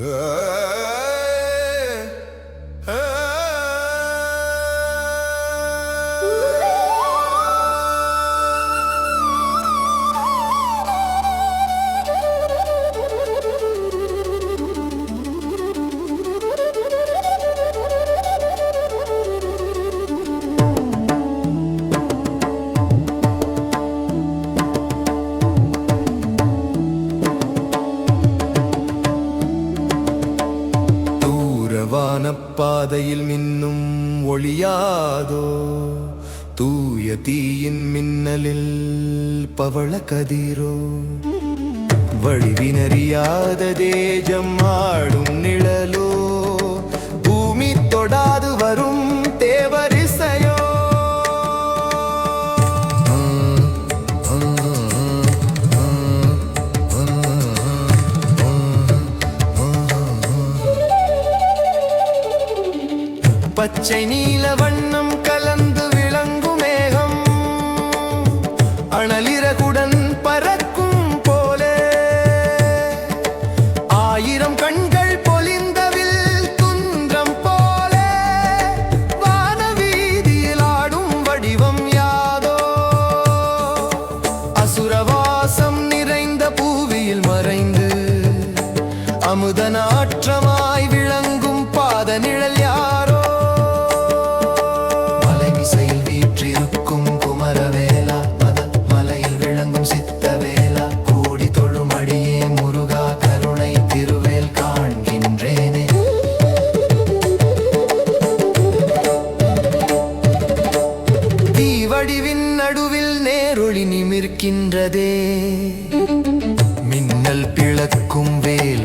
Uh. தூரவானப்பாதையில் மின்னும் ஒளியாதோ? தூய தீயின் மின்னலில் பவள கதிரோ? வழிவினறியாத தேஜம் ஆள் பச்சை நீல வண்ணம் கலந்து விளங்கும் மேகம். அனலிறகுடன் பறக்கும் போலே. ஆயிரம் கண்கள் பொலிந்தவில் துன்றம் போலே. வானவீதியில் ஆடும் வடிவம் யாதோ. அசுரவாசம் நிறைந்த பூவியில் மறைந்து. அமுத நாற்றம் இருக்கின்றதே மின்னல் பிளக்கும் வேல்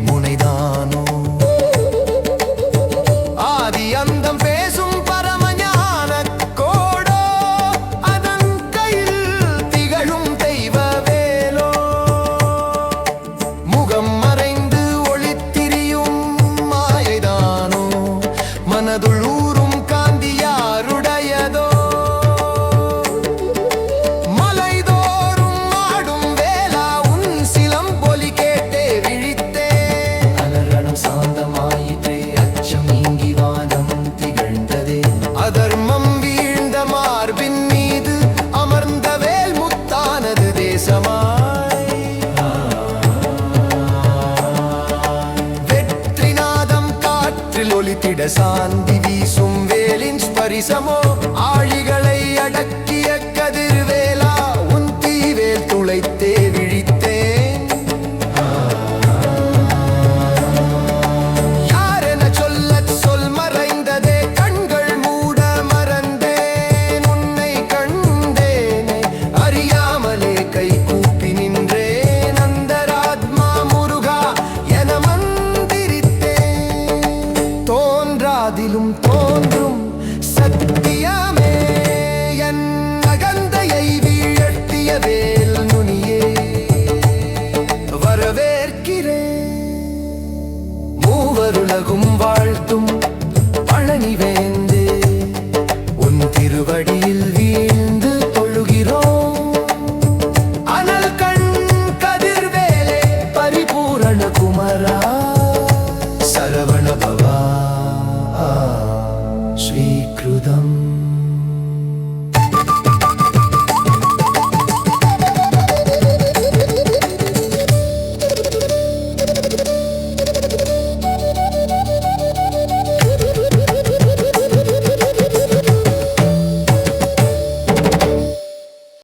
காற்றில் சாந்தி வீசும் வேலின் ஸ்பரிசமோ ஆழி பருலகும் வாழ்த்தும். பழனி வேந்து உன் திருவடியில் வீழ்ந்து தொழுகிறோம். அனல் கண் கதிர்வேலே பரிபூரண குமரா சரவண பவ